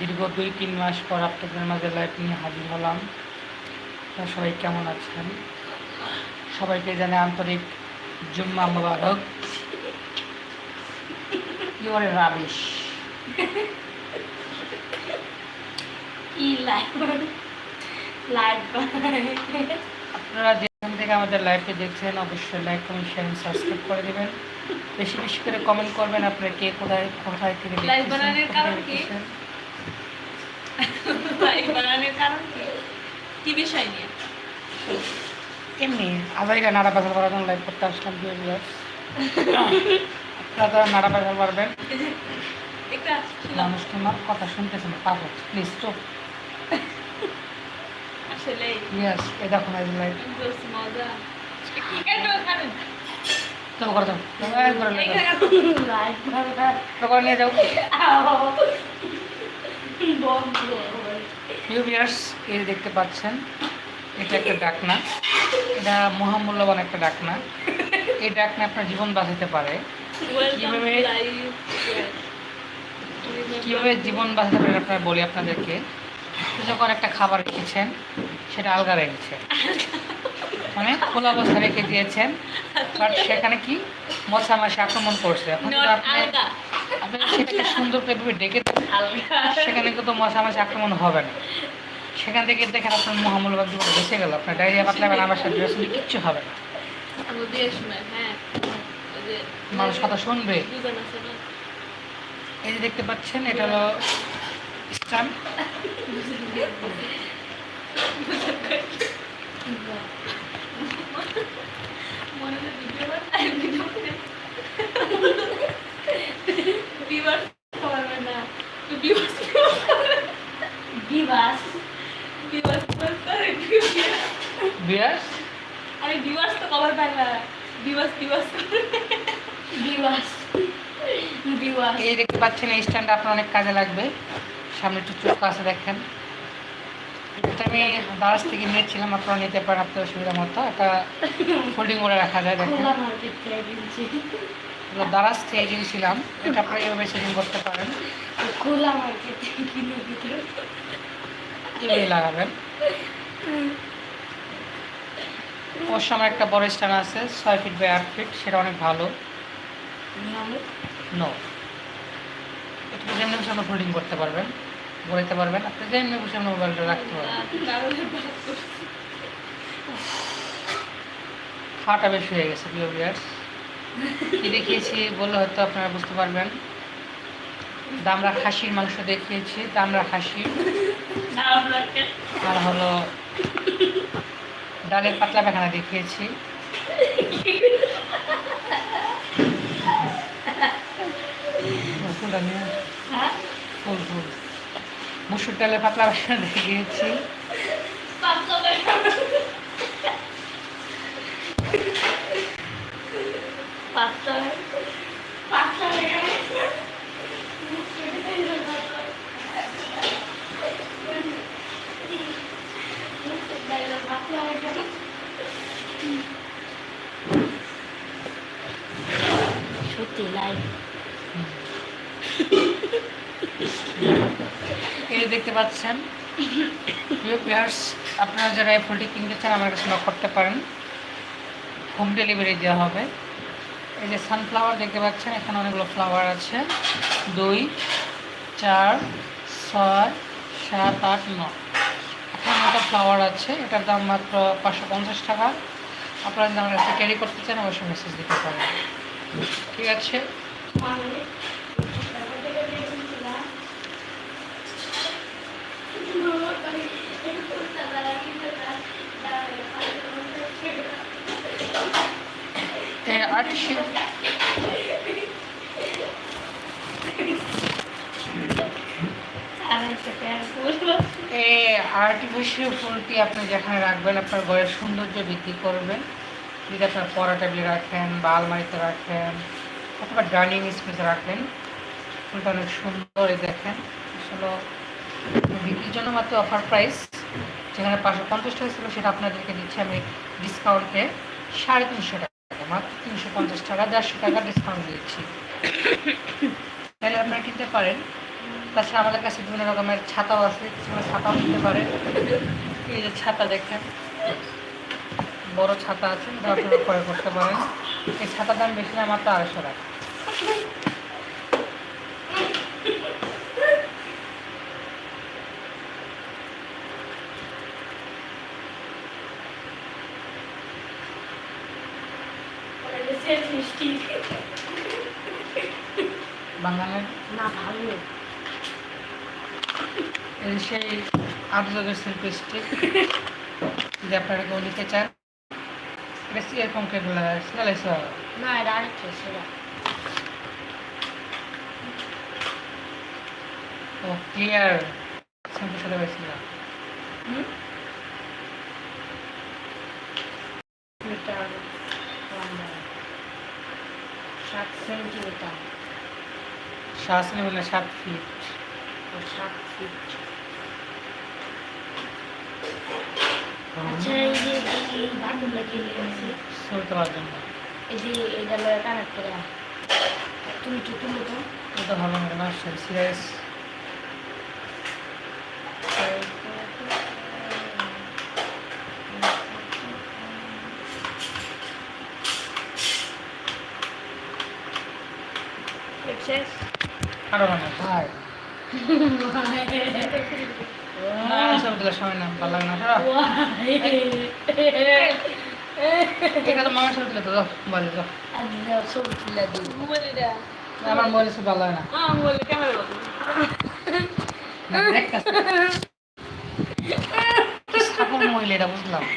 দীর্ঘ দুই তিন মাস পর আপনাদের মাঝে লাইভ নিয়ে হাজির হলাম। তা সবাই কেমন আছেন? সবাইকে জানে আন্তরিক জুম্মা মুবারক। রাবিশ কি লাইভ লাইভ আপনারা যেখান থেকে আমাদের লাইভে দেখছেন অবশ্যই লাইক কমেন্ট শেয়ার সাবস্ক্রাইব করে দেবেন। বেশি বেশি করে কমেন্ট করবেন আপনারা কে কোথায় কোথায় থেকে Live বানানোর কারণ কি? কি বিষয় নিয়ে? এমনি আজাইরা নাড়া বাজার করার জন্য লাইভ করতে আসলাম দুই বিয়ার আপনারা নাড়া পারবেন মানুষ তোমার কথা প্লিজ তো আসলে ইয়েস লাইভ মজা। কি করে দাও করে নিয়ে যাও। বন্ধ নিউ এই দেখতে পাচ্ছেন এটা একটা ডাকনা। এটা মহামূল্যবান একটা ডাকনা। এই ডাকনা আপনার জীবন বাঁচাতে পারে। কিভাবে- কীভাবে জীবন বাঁচাতে পারে আপনার বলি আপনাদেরকে। যখন একটা খাবার রেখেছেন সেটা আলগা রেখেছেন মানে খোলা অবস্থা রেখে দিয়েছেন। বাট সেখানে কি? মশা মাসে আক্রমণ করছে। আপনি সেটাকে সুন্দর করে ডেকে সেখানে কিন্তু মশা মাসে আক্রমণ হবে না। সেখান থেকে দেখেন আপনার মহামূল্যবান জীবন বেঁচে গেল। আপনার ডায়রিয়া পাতলা বেলা আমার সাথে কিচ্ছু হবে না। হ্যাঁ মানুষ কথা শুনবে। এই যে দেখতে পাচ্ছেন এটা হলো মনে হয় ভিডিও ভিডিও করে বিবাস করবে না তো বিবাস বিবাস বিবাস করে বিয়াস আমি বিবাস তো কভার পাই না। বিবাস বিবাস বিবাস এই দেখতে পাচ্ছেন এই স্ট্যান্ড আপনার অনেক কাজে লাগবে। সামনে একটু চোখ আছে দেখেন। এটা আমি দারাজ থেকে নিয়েছিলাম আপনারা নিতে পারেন আপনার সুবিধা মতো। একটা ফোল্ডিং করে রাখা যায় দেখেন। দারাজ থেকে কিনছিলাম এটা আপনারা এভাবে সেটিং করতে পারেন। খোলা মার্কেট থেকে কিনে লাগাবেন। অবশ্য আমার একটা বড় স্ট্যান্ড আছে ছয় ফিট বাই আট ফিট সেটা অনেক ভালো। নো একটু যেমনি বসে আমরা ফোল্ডিং করতে পারবেন বলতে পারবেন আপনি যেমনি বসে আমরা মোবাইলটা রাখতে পারবেন। ফাটা বেশি হয়ে গেছে প্রিয় ভিউয়ার্স কি দেখিয়েছি বললে হয়তো আপনারা বুঝতে পারবেন। দামরা খাসির মাংস দেখিয়েছি দামরা খাসি। আর হলো ডালের পাতলা পাখানা ফুল ফুল। মুসুর ডালের পাতলা পাখানা দেখিয়েছি। সত্যি দেখতে পাচ্ছেন প্লেয়ার্স আপনারা যারা এই ফুলটি কিনতে চান, আমার কাছে নক করতে পারেন। হোম ডেলিভারি দেওয়া হবে। এই যে সানফ্লাওয়ার দেখতে পাচ্ছেন, এখানে অনেকগুলো ফ্লাওয়ার আছে। দুই, চার, ছয়, সাত, আট নয় এখানে একটা ফ্লাওয়ার আছে, এটার দাম মাত্র পাঁচশো পঞ্চাশ টাকা। আপনারা যদি আমার কাছে ক্যারি করতে চান, অবশ্যই মেসেজ দিতে পারেন। ঠিক আছে? এই আর্টিফিশিয়াল ফুলটি আপনি যেখানে রাখবেন আপনার ঘরের সৌন্দর্য বৃদ্ধি করবেন যদি আপনার পড়া টেবিলে রাখেন, বা আলমারিতে রাখেন, অথবা ডাইনিং স্পেসে রাখেন। ফুলটা অনেক সুন্দর দেখেন। আসলে বিক্রির জন্য মাত্র অফার প্রাইস। যেখানে পাঁচশো পঞ্চাশ টাকা ছিল, সেটা আপনাদেরকে দিচ্ছি আমি ডিসকাউন্টে সাড়ে তিনশো টাকা, মাত্র তিনশো পঞ্চাশ টাকা, দেড়শো টাকা ডিসকাউন্ট দিচ্ছি। তাহলে আপনারা কিনতে পারেন। তাছাড়া আমাদের কাছে বিভিন্ন রকমের ছাতাও আছে কিছু ছাতাও নিতে পারেন। এই যে ছাতা দেখেন। বড় ছাতা আছে আপনারা ক্রয় করতে পারেন। এই ছাতার দাম বেশি না মাত্র আড়াইশো টাকা। বাঙালির না ভালো। সেই আটযোগের শিল্পী স্টিক যদি আপনারা কেউ নিতে চান বেশি এরকম কেগুলো সিলাইছ না এটা আরেকটা সেটা ও ক্লিয়ার শ্যাম্পু পাইছিল হুম মিটার সাত সেন্টিমিটার শাসনে বললে সাত ফিট ও সাত ফিট আচ্ছা এই বাটনটা কি আছে ছবি এই যে এটা লয়ে কানেক্ট করে তুমি তো তুমি তো এটা ভালো না সিরিয়াস শেষ আরও ভাই সময় না ভালো লাগে না। সরো। এটা তো মামার ছবি তুলে তো বলে যাও ছবি তুলে দিই আমার মোবাইলে ছবি ভালো লাগে না। না, দেখতাছি। মহিলা এটা বুঝলাম।